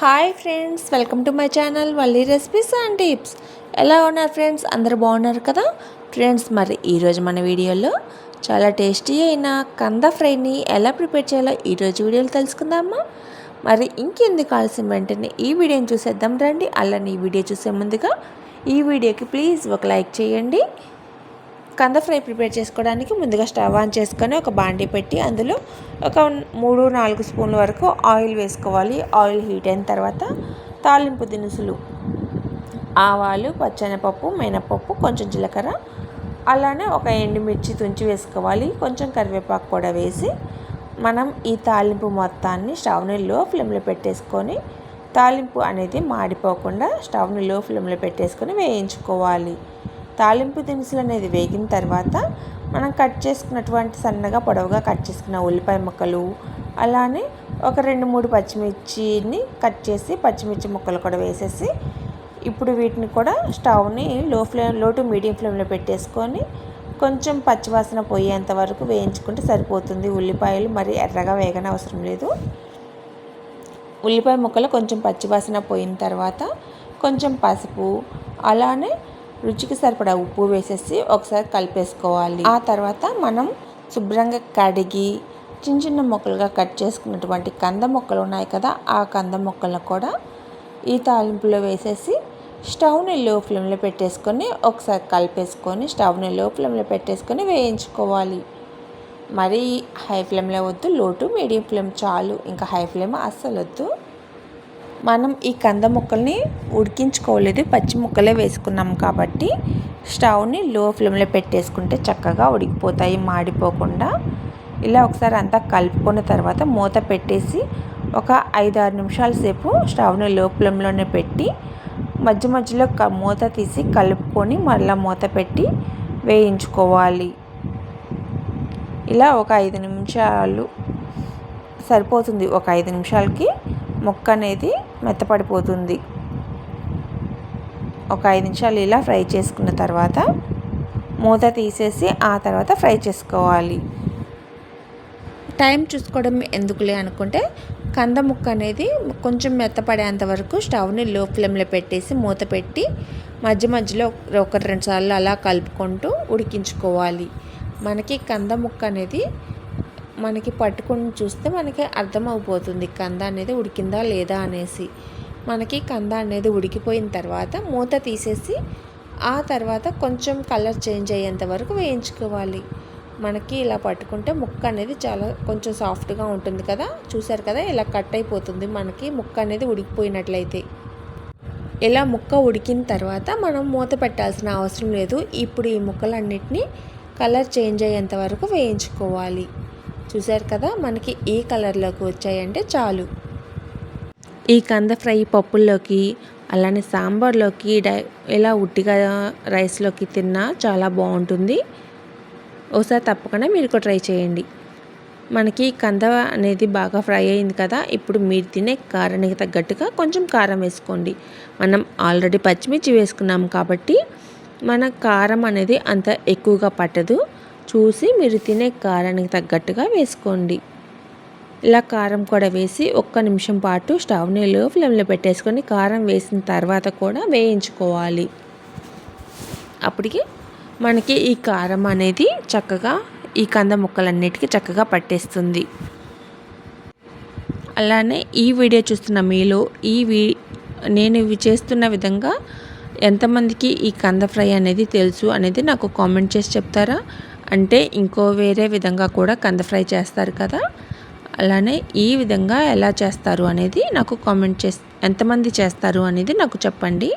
Hi friends welcome to my channel Valli recipes and tips ఎలా ఉన్నారు friends అందరు బాగున్నారు కదా? ఫ్రెండ్స్ మరి ఈరోజు మన వీడియోలో చాలా టేస్టీ అయిన కంద ఫ్రైని ఎలా ప్రిపేర్ చేయాలో ఈరోజు వీడియోలో తెలుసుకుందామా? మరి ఇంకెందుకు కావాల్సిన వెంటనే ఈ వీడియోని చూసేద్దాం రండి. అలానే ఈ వీడియో చూసే ముందుగా ఈ వీడియోకి ప్లీజ్ ఒక లైక్ చేయండి. కంద ఫ్రై ప్రిపేర్ చేసుకోవడానికి ముందుగా స్టవ్ ఆన్ చేసుకొని ఒక బాండీ పెట్టి అందులో ఒక మూడు నాలుగు స్పూన్ల వరకు ఆయిల్ వేసుకోవాలి. ఆయిల్ హీట్ అయిన తర్వాత తాలింపు దినుసులు ఆవాలు పచ్చనపప్పు మినపప్పు కొంచెం జీలకర్ర అలానే ఒక ఎండుమిర్చి తుంచి వేసుకోవాలి. కొంచెం కరివేపాకు కూడా వేసి మనం ఈ తాలింపు మొత్తాన్ని స్టవ్ని లో ఫ్లేమ్లో పెట్టేసుకొని తాలింపు అనేది మాడిపోకుండా స్టవ్ని లో ఫ్లేమ్లో పెట్టేసుకొని వేయించుకోవాలి. తాలింపు దినుసులు అనేది వేగిన తర్వాత మనం కట్ చేసుకున్నటువంటి సన్నగా పొడవుగా కట్ చేసుకున్న ఉల్లిపాయ ముక్కలు అలానే ఒక రెండు మూడు పచ్చిమిర్చిని కట్ చేసి పచ్చిమిర్చి ముక్కలు కూడా వేసేసి ఇప్పుడు వీటిని కూడా స్టవ్ని లో ఫ్లేమ్లో టు మీడియం ఫ్లేమ్లో పెట్టేసుకొని కొంచెం పచ్చివాసన పోయేంత వరకు వేయించుకుంటే సరిపోతుంది. ఉల్లిపాయలు మరి ఎర్రగా వేగన అవసరం లేదు. ఉల్లిపాయ ముక్కలు కొంచెం పచ్చివాసన పోయిన తర్వాత కొంచెం పసుపు అలానే రుచికి సరిపడా ఉప్పు వేసేసి ఒకసారి కలిపేసుకోవాలి. ఆ తర్వాత మనం శుభ్రంగా కడిగి చిన్న చిన్న మొక్కలుగా కట్ చేసుకున్నటువంటి కంద మొక్కలు ఉన్నాయి కదా ఆ కంద మొక్కలను కూడా ఈ తాలింపులో వేసేసి స్టవ్ని లో ఫ్లేమ్లో పెట్టేసుకొని ఒకసారి కలిపేసుకొని స్టవ్ని లో ఫ్లేమ్లో పెట్టేసుకొని వేయించుకోవాలి. మరీ హై ఫ్లేమ్లో వద్దు లోటు మీడియం ఫ్లేమ్ చాలు. ఇంకా హై ఫ్లేమ్ అస్సలు వద్దు మనం ఈ కంద ముక్కల్ని ఉడికించుకోలేదు పచ్చి ముక్కలే వేసుకున్నాం కాబట్టి స్టవ్ని లో ఫ్లేమ్లో పెట్టేసుకుంటే చక్కగా ఉడికిపోతాయి మాడిపోకుండా. ఇలా ఒకసారి అంతా కలుపుకున్న తర్వాత మూత పెట్టేసి ఒక ఐదు ఆరు నిమిషాల సేపు స్టవ్ని లో ఫ్లేమ్లోనే పెట్టి మధ్య మధ్యలో మూత తీసి కలుపుకొని మళ్ళీ మూత పెట్టి వేయించుకోవాలి. ఇలా ఒక ఐదు నిమిషాలు సరిపోతుంది. ఒక ఐదు నిమిషాలకి ముక్క అనేది మెత్తపడిపోతుంది. ఒక ఐదు నిమిషాలు ఇలా ఫ్రై చేసుకున్న తర్వాత మూత తీసేసి ఆ తర్వాత ఫ్రై చేసుకోవాలి. టైం చూసుకోవడం ఎందుకులే అనుకుంటే కంద ముక్క అనేది కొంచెం మెత్తపడేంత వరకు స్టవ్ని లో ఫ్లేమ్లో పెట్టేసి మూత పెట్టి మధ్య మధ్యలో ఒక రెండు సార్లు అలా కలుపుకుంటూ ఉడికించుకోవాలి. మనకి కంద ముక్క అనేది మనకి పట్టుకుని చూస్తే మనకి అర్థమైపోతుంది కంద అనేది ఉడికిందా లేదా అనేసి. మనకి కంద అనేది ఉడికిపోయిన తర్వాత మూత తీసేసి ఆ తర్వాత కొంచెం కలర్ చేంజ్ అయ్యేంత వరకు వేయించుకోవాలి. మనకి ఇలా పట్టుకుంటే ముక్క అనేది చాలా కొంచెం సాఫ్ట్గా ఉంటుంది కదా. చూసారు కదా ఇలా కట్ అయిపోతుంది మనకి ముక్క అనేది ఉడికిపోయినట్లయితే. ఇలా ముక్క ఉడికిన తర్వాత మనం మూత పెట్టాల్సిన అవసరం లేదు. ఇప్పుడు ఈ ముక్కలన్నిటినీ కలర్ చేంజ్ అయ్యేంత వరకు వేయించుకోవాలి. చూసారు కదా మనకి ఏ కలర్లోకి వచ్చాయంటే చాలు. ఈ కంద ఫ్రై పప్పుల్లోకి అలానే సాంబార్లోకి డై ఇలా ఉట్టిగా రైస్లోకి తిన్నా చాలా బాగుంటుంది. ఒకసారి తప్పకుండా మీరు కూడా ట్రై చేయండి. మనకి కంద అనేది బాగా ఫ్రై అయింది కదా ఇప్పుడు మీరు తినే కారానికి తగ్గట్టుగా కొంచెం కారం వేసుకోండి. మనం ఆల్రెడీ పచ్చిమిర్చి వేసుకున్నాం కాబట్టి మన కారం అనేది అంత ఎక్కువగా పట్టదు. చూసి మీరు తినే కారానికి తగ్గట్టుగా వేసుకోండి. ఇలా కారం కూడా వేసి ఒక్క నిమిషం పాటు స్టవ్ని లో ఫ్లేమ్లో పెట్టేసుకొని కారం వేసిన తర్వాత కూడా వేయించుకోవాలి. అప్పటికి మనకి ఈ కారం అనేది చక్కగా ఈ కంద ముక్కలన్నిటికీ చక్కగా పట్టేస్తుంది. అలానే ఈ వీడియో చూస్తున్న మీలో ఈ వీ నేను ఇవి చేస్తున్న విధంగా ఎంతమందికి ఈ కంద ఫ్రై అనేది తెలుసు అనేది నాకు కామెంట్ చేసి చెప్తారా? అంటే ఇంకో వేరే విధంగా కూడా కంద ఫ్రై చేస్తారు కదా? అలానే ఈ విధంగా ఎలా చేస్తారు అనేది నాకు కామెంట్ చేసి ఎంతమంది చేస్తారు అనేది నాకు చెప్పండి.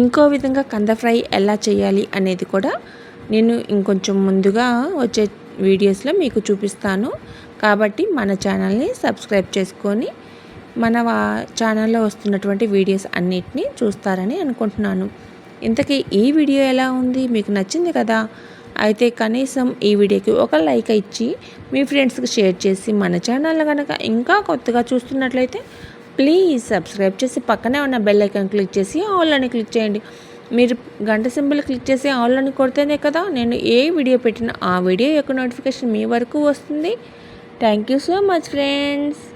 ఇంకో విధంగా కంద ఫ్రై ఎలా చేయాలి అనేది కూడా నేను ఇంకొంచెం ముందుగా వచ్చే వీడియోస్లో మీకు చూపిస్తాను. కాబట్టి మన ఛానల్ని సబ్స్క్రైబ్ చేసుకొని మన ఛానల్లో వస్తున్నటువంటి వీడియోస్ అన్నిటినీ చూస్తారని అనుకుంటున్నాను. ఇంతకీ ఈ వీడియో ఎలా ఉంది? మీకు నచ్చింది కదా? అయితే కనీసం ఈ వీడియోకి ఒక లైక్ ఇచ్చి మీ ఫ్రెండ్స్కి షేర్ చేసి మన ఛానల్ కనుక ఇంకా కొత్తగా చూస్తున్నట్లయితే ప్లీజ్ సబ్స్క్రైబ్ చేసి పక్కనే ఉన్న బెల్ ఐకాన్ క్లిక్ చేసి ఆల్ అని క్లిక్ చేయండి. మీరు గంట సింబల్ క్లిక్ చేసి ఆల్ అని కొడితేనే కదా నేను ఏ వీడియో పెట్టినా ఆ వీడియో యొక్క నోటిఫికేషన్ మీ వరకు వస్తుంది. Thank you so much friends.